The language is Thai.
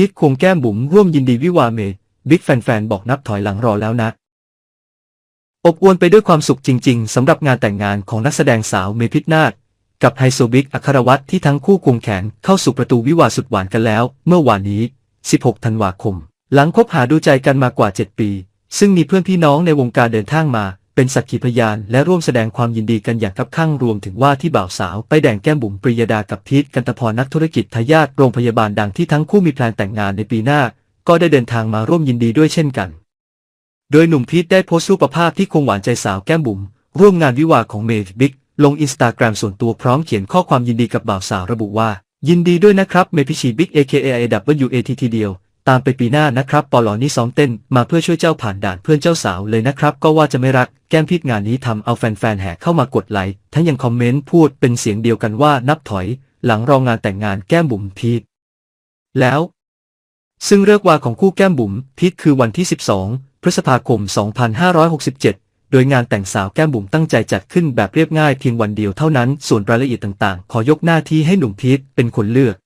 พีทควงแก้มบุ๋มร่วมยินดีวิวาเมบิ๊กแฟนๆ บอกนับถอยหลังรอแล้วนะ อบอวลไปด้วยความสุขจริง ๆสำหรับงานแต่งงานของนักแสดงสาวเมพิชนาฏกับไฮโซบิ๊กอัครวัตรที่ทั้งคู่ควงแขนเข้าสู่ประตูวิวาสุดหวานกันแล้ว เมื่อวานนี้ 16 ธันวาคม หลังคบหาดูใจกันมากว่า 7 ปี ซึ่งมีเพื่อนพี่น้องในวงการเดินทางมา เป็นสักขีพยานและร่วมแสดงความยินดีกันอย่างคับคั่งรวมถึงว่าที่บ่าวสาวไปแดงแก้มบุ๋มปริยดากับพีทกันตพรนักธุรกิจทายาทโรงพยาบาลดังที่ทั้งคู่มีแพลนแต่งงานในปีหน้า ก็ได้เดินทางมาร่วมยินดีด้วยเช่นกัน โดยหนุ่มพีทได้โพสต์รูปภาพที่คงหวานใจสาวแก้มบุ๋มร่วมงานวิวาห์ของเมย์บิ๊กลงอินสตาแกรมส่วนตัวพร้อมเขียนข้อความยินดีกับบ่าวสาวระบุว่า ยินดีด้วยนะครับเมพิชีบิ๊ก AKAIWAT ทีเดียว ตามไปปีหน้านะครับปอลอนี่ซ้อมเต้นมาเพื่อช่วยเจ้าผ่านด่านเพื่อนเจ้าสาวเลยนะครับ ก็ว่าจะไม่รักแก้มพีทงานนี้ทำเอาแฟนๆแห่เข้ามากดไลค์ทั้งยังคอมเมนต์พูดเป็นเสียงเดียวกันว่านับถอย หลังรองงานแต่งงานแก้มบุ๋มพีทแล้ว ซึ่งเลิกวาของคู่แก้มบุ๋มพีทคือวันที่ 12 พฤษภาคม 2567โดยงานแต่งสาวแก้มบุ๋มตั้งใจจัดขึ้นแบบเรียบง่ายเพียงวันเดียวเท่านั้น ส่วนรายละเอียดต่างๆ ขอยกหน้าที่ให้หนุ่มพีทเป็นคนเลือก